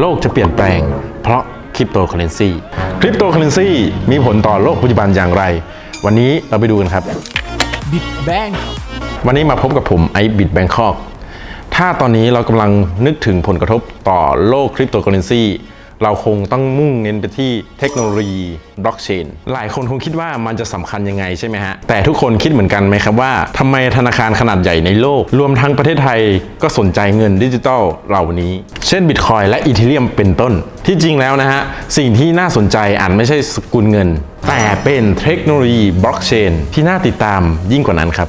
โลกจะเปลี่ยนแปลง เพราะคริปโตเคอเรนซีคริปโตเคอเรนซีมีผลต่อโลกปัจจุบันอย่างไร วันนี้เราไปดูกันครับบิดแบงวันนี้มาพบกับผมไอบิดแบงคอกถ้าตอนนี้เรากำลังนึกถึงผลกระทบต่อโลกคริปโตเคอเรนซี เราคงต้องมุ่งเน้นไปที่เทคโนโลยีบล็อกเชนหลายคนคงคิดว่ามันจะสำคัญยังไงใช่ไหมฮะ แต่ทุกคนคิดเหมือนกันไหมครับว่าทำไมธนาคารขนาดใหญ่ในโลก รวมทั้งประเทศไทยก็สนใจเงินดิจิทัลเหล่านี้ เช่นบิตคอยและอีเทเรียมเป็นต้น ที่จริงแล้วนะฮะ สิ่งที่น่าสนใจอาจไม่ใช่สกุลเงิน แต่เป็นเทคโนโลยีบล็อกเชนที่น่าติดตามยิ่งกว่านั้นครับ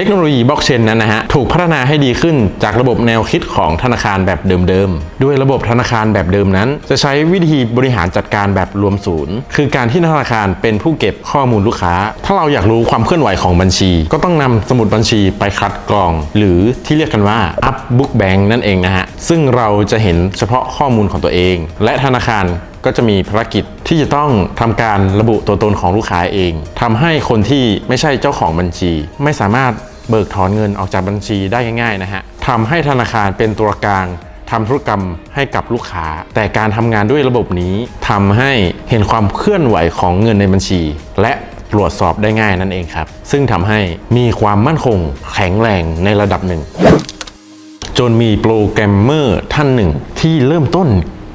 ทคโนโลยีบล็อกเชนนั้นนะฮะถูกพัฒนาให้ดีขึ้นจากระบบแนวคิดของธนาคารแบบเดิมๆ ด้วยระบบธนาคารแบบเดิมนั้น จะใช้วิธีบริหารจัดการแบบรวมศูนย์ คือการที่ธนาคารเป็นผู้เก็บข้อมูลลูกค้า ถ้าเราอยากรู้ความเคลื่อนไหวของบัญชี ก็ต้องนำสมุดบัญชีไปคัดกรอง หรือที่เรียกกันว่า up book bank นั่นเองนะฮะซึ่งเราจะเห็นเฉพาะข้อมูลของตัวเอง และธนาคารก็จะมีภารกิจที่จะต้องทำการระบุตัวตนของลูกค้าเองทำให้คนที่ไม่ใช่เจ้าของบัญชี ไม่สามารถเบิกถอนเงินออกจากบัญชีได้ง่ายๆนะฮะทำให้ธนาคารเป็นตัวกลางทำธุรกรรมให้กับลูกค้า แต่การทำงานด้วยระบบนี้ทำให้เห็นความเคลื่อนไหวของเงินในบัญชี และตรวจสอบได้ง่ายนั่นเองครับ ซึ่งทำให้มีความมั่นคงแข็งแรงในระดับหนึ่ง จนมีโปรแกรมเมอร์ท่านหนึ่งที่เริ่มต้น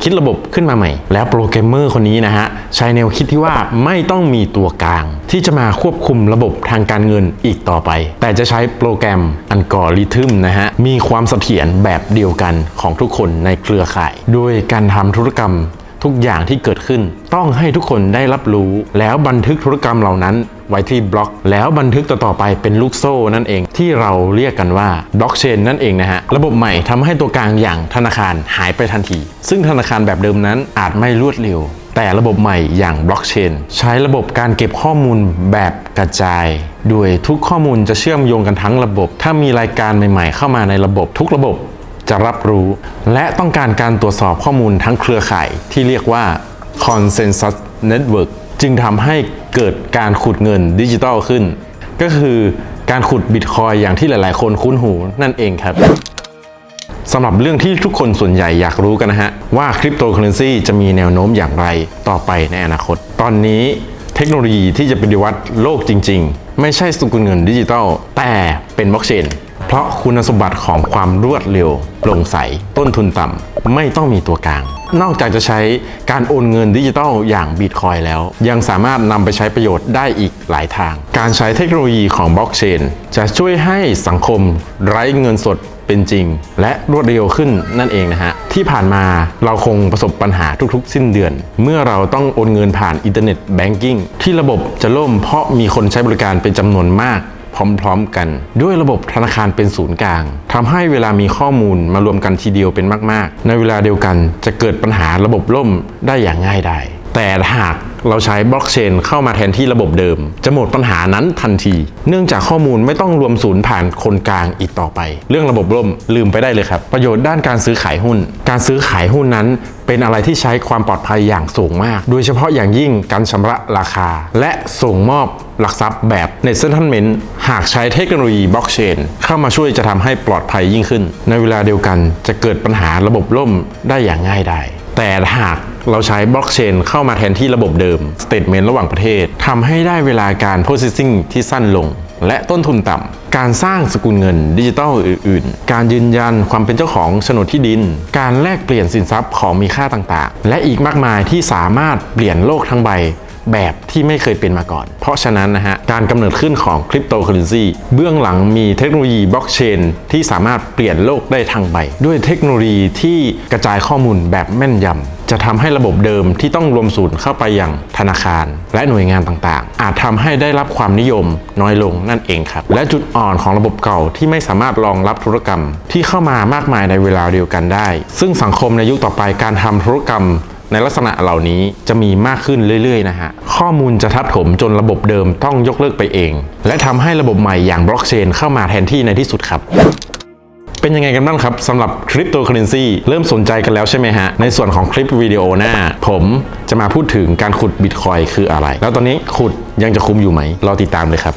คิดระบบขึ้นมาใหม่ แล้วโปรแกรมเมอร์คนนี้นะฮะใช้แนวคิดที่ว่าไม่ต้องมีตัวกลาง ที่จะมาควบคุมระบบทางการเงินอีกต่อไป แต่จะใช้โปรแกรมอัลกอริทึมนะฮะมีความเสถียรแบบเดียวกันของทุกคนในเครือข่าย โดยการทำธุรกรรมทุกอย่างที่เกิดขึ้น ต้องให้ทุกคนได้รับรู้ แล้วบันทึกธุรกรรมเหล่านั้น ไว้ที่บล็อก แล้วบันทึกต่อๆไปเป็นลูกโซ่นั่นเองที่เราเรียกกันว่าบล็อกเชนนั่นเองนะฮะ ระบบใหม่ทำให้ตัวกลางอย่างธนาคารหายไปทันที ซึ่งธนาคารแบบเดิมนั้นอาจไม่รวดเร็ว แต่ระบบใหม่อย่างบล็อกเชนใช้ระบบการเก็บข้อมูลแบบกระจายโดยทุกข้อมูลจะเชื่อมโยงกันทั้งระบบ ถ้ามีรายการใหม่ๆ เข้ามาในระบบทุกระบบจะรับรู้ และต้องการการตรวจสอบข้อมูลทั้งเครือข่ายที่เรียกว่า Consensus Network จึงทำให้เกิดการขุดเงินดิจิทัลขึ้น ก็คือการขุดบิตคอยอย่างที่หลาย ๆ คนคุ้นหูนั่นเองครับสำหรับเรื่องที่ทุกคนส่วนใหญ่อยากรู้กันนะฮะ ว่าคริปโตเคอเรนซีจะมีแนวโน้มอย่างไรต่อไปในอนาคต ตอนนี้เทคโนโลยีที่จะปฏิวัติโลกจริง ๆ ไม่ใช่สกุลเงินดิจิทัลแต่เป็นบล็อกเชน ราะคุณสมบัติของความรวดเร็วโปร่งใส ต้นทุนต่ำไม่ต้องมีตัวกลาง นอกจากจะใช้การโอนเงินดิจิทัลอย่างบิตคอยแล้ว ยังสามารถนำไปใช้ประโยชน์ได้อีกหลายทาง การใช้เทคโนโลยีของบล็อกเชนจะช่วยให้สังคมไร้เงินสดเป็นจริง และรวดเร็วขึ้นนั่นเองนะฮะ ที่ผ่านมาเราคงประสบปัญหาทุกๆ สิ้นเดือน เมื่อเราต้องโอนเงินผ่านอินเทอร์เน็ตแบงกิ้งที่ระบบจะล่มเพราะมีคนใช้บริการเป็นจำนวนมาก พร้อม ๆ กัน ด้วยระบบธนาคารเป็นศูนย์กลางทำให้เวลามีข้อมูลมารวมกันทีเดียวเป็นมาก ๆ ในเวลาเดียวกันจะเกิดปัญหาระบบล่มได้อย่างง่ายดายแต่หากเราใช้บล็อกเชนเข้ามาแทนที่ระบบเดิม จะหมดปัญหานั้นทันที เนื่องจากข้อมูลไม่ต้องรวมศูนย์ผ่านคนกลางอีกต่อไป เรื่องระบบล่มลืมไปได้เลยครับ ประโยชน์ด้านการซื้อขายหุ้น การซื้อขายหุ้นนั้น เป็นอะไรที่ใช้ความปลอดภัยอย่างสูงมาก โดยเฉพาะอย่างยิ่งการชำระราคา และส่งมอบ หลักทรัพย์แบบ Net Settlement หากใช้เทคโนโลยีบล็อกเชนเข้ามาช่วยจะทำให้ปลอดภัยยิ่งขึ้น ในเวลาเดียวกันจะเกิดปัญหาระบบล่มได้อย่างง่ายดายแต่หากเราใช้บล็อกเชนเข้ามาแทนที่ระบบเดิม Statement ระหว่างประเทศทำให้ได้เวลาการ processing ที่สั้นลง และต้นทุนต่ำ การสร้างสกุลเงินดิจิทัลอื่น ๆ การยืนยันความเป็นเจ้าของโฉนดที่ดิน การแลกเปลี่ยนสินทรัพย์ของมีค่าต่าง ๆ และอีกมากมายที่สามารถเปลี่ยนโลกทั้งใบ แบบที่ไม่เคยเป็นมาก่อน เพราะฉะนั้นนะฮะ การกำเนิดขึ้นของคริปโตเคอเรนซีเบื้องหลังมีเทคโนโลยีบล็อกเชนที่สามารถเปลี่ยนโลกได้ทั้งใบ ด้วยเทคโนโลยีที่กระจายข้อมูลแบบแม่นยำจะทำให้ระบบเดิมที่ต้องรวมศูนย์เข้าไปอยังธนาคาร และหน่วยงานต่างๆ อาจทำให้ได้รับความนิยมน้อยลงนั่นเองครับ และจุดอ่อนของระบบเก่าที่ไม่สามารถรองรับธุรกรรมที่เข้ามามากมายในเวลาเดียวกันได้ ซึ่งสังคมในยุคต่อไปการทำธุรกรรม ในลักษณะเหล่านี้จะมีมากขึ้นเรื่อยๆนะฮะ ข้อมูลจะทับถมจนระบบเดิมต้องยกเลิกไปเอง และทำให้ระบบใหม่อย่างบล็อกเชนเข้ามาแทนที่ในที่สุดครับเป็นยังไงกันบ้างครับสำหรับคริปโตเคอเรนซีเริ่มสนใจกันแล้วใช่ไหมฮะ ในส่วนของคลิปวิดีโอหน้า ผมจะมาพูดถึงการขุดบิตคอยคืออะไร แล้วตอนนี้ขุดยังจะคุมอยู่ไหมรอติดตามเลยครับ